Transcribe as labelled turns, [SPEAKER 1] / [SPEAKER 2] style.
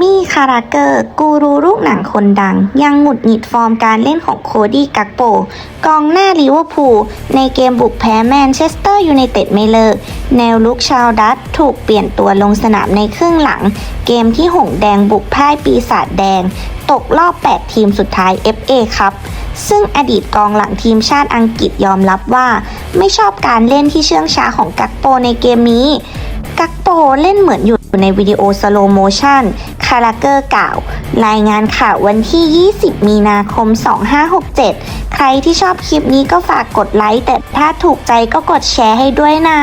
[SPEAKER 1] มี่คาราเกอร์ กูรูลูกหนังคนดัง ยังหงุดหงิดฟอร์มการเล่นของโคดี้กักโป กองหน้าลิเวอร์พูลในเกมบุกแพ้แมนเชสเตอร์ยูไนเต็ดไม่เลิก แนวลุกชาวดัตถูกเปลี่ยนตัวลงสนามในครึ่งหลัง เกมที่หงแดงบุกพ่ายปีศาจแดง ตกรอบ 8 ทีมสุดท้าย FA ครับซึ่งอดีตกองหลังทีมชาติอังกฤษยอมรับว่า ไม่ชอบการเล่นที่เชื่องช้าของกักโปในเกมนี้ กักโปเล่นเหมือนอยู่ในวิดีโอสโลโมชันคาราเกอร์กล่าว รายงานข่าววันที่ 20 มีนาคม 2567 ใครที่ชอบคลิปนี้ก็ฝากกดไลค์ แต่ถ้าถูกใจก็กดแชร์ให้ด้วยนะ